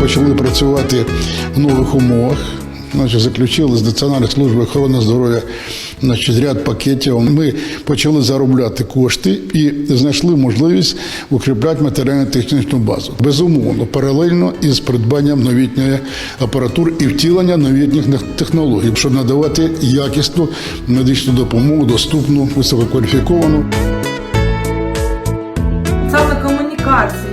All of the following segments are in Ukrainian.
почали працювати в нових умовах. Значить, заключили з Національної служби охорони здоров'я значить, ряд пакетів. Ми почали заробляти кошти і знайшли можливість укріпляти матеріально-технічну базу. Безумовно, паралельно із придбанням новітньої апаратури і втілення новітніх технологій, щоб надавати якісну медичну допомогу, доступну, висококваліфіковану.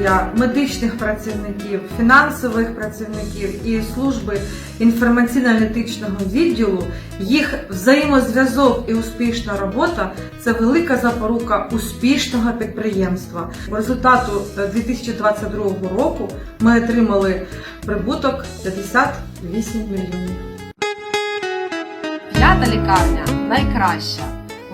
Комунікація медичних працівників, фінансових працівників і служби інформаційно-аналітичного відділу, їх взаємозв'язок і успішна робота це велика запорука успішного підприємства. По результату е, 2022 року ми отримали прибуток 58 мільйонів. П'ята лікарня найкраща.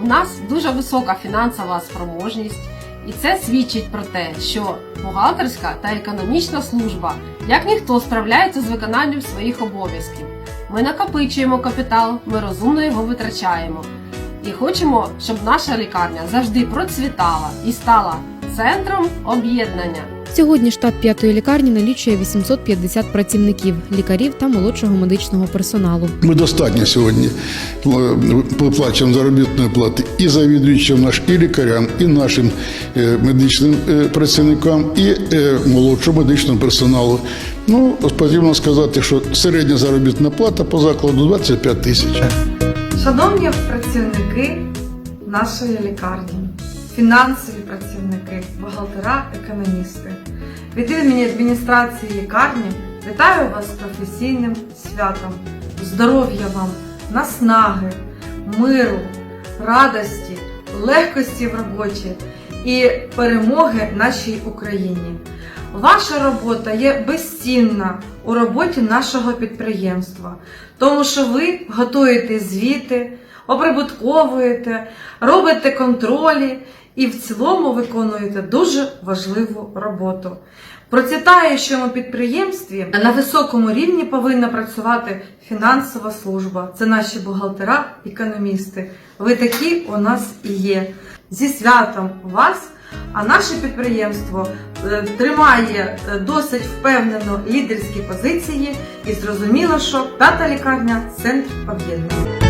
У нас дуже висока фінансова спроможність, і це свідчить про те, що бухгалтерська та економічна служба як ніхто справляється з виконанням своїх обов'язків. Ми накопичуємо капітал, ми розумно його витрачаємо. І хочемо, щоб наша лікарня завжди процвітала і стала центром об'єднання. Сьогодні штат п'ятої лікарні налічує 850 працівників, лікарів та молодшого медичного персоналу. Ми достатньо сьогодні е, виплачуємо заробітної плати і завідуючим наш, і лікарям, і нашим е, медичним е, працівникам, і молодшому медичному персоналу. Ну, потрібно сказати, що середня заробітна плата по закладу 25 тисяч. Шановні працівники нашої лікарні, фінансові працівники, бухгалтера, економісти, від імені адміністрації лікарні вітаю вас з професійним святом, здоров'я вам, наснаги, миру, радості, легкості в роботі і перемоги нашій Україні. Ваша робота є безцінна у роботі нашого підприємства, тому що ви готуєте звіти, оприбутковуєте, робите контролі і в цілому виконуєте дуже важливу роботу. Процвітаючому підприємстві на високому рівні повинна працювати фінансова служба. Це наші бухгалтера, економісти. Ви такі у нас і є. Зі святом вас! А наше підприємство е, тримає е, досить впевнено лідерські позиції і зрозуміло, що п'ята лікарня центр об'єднання.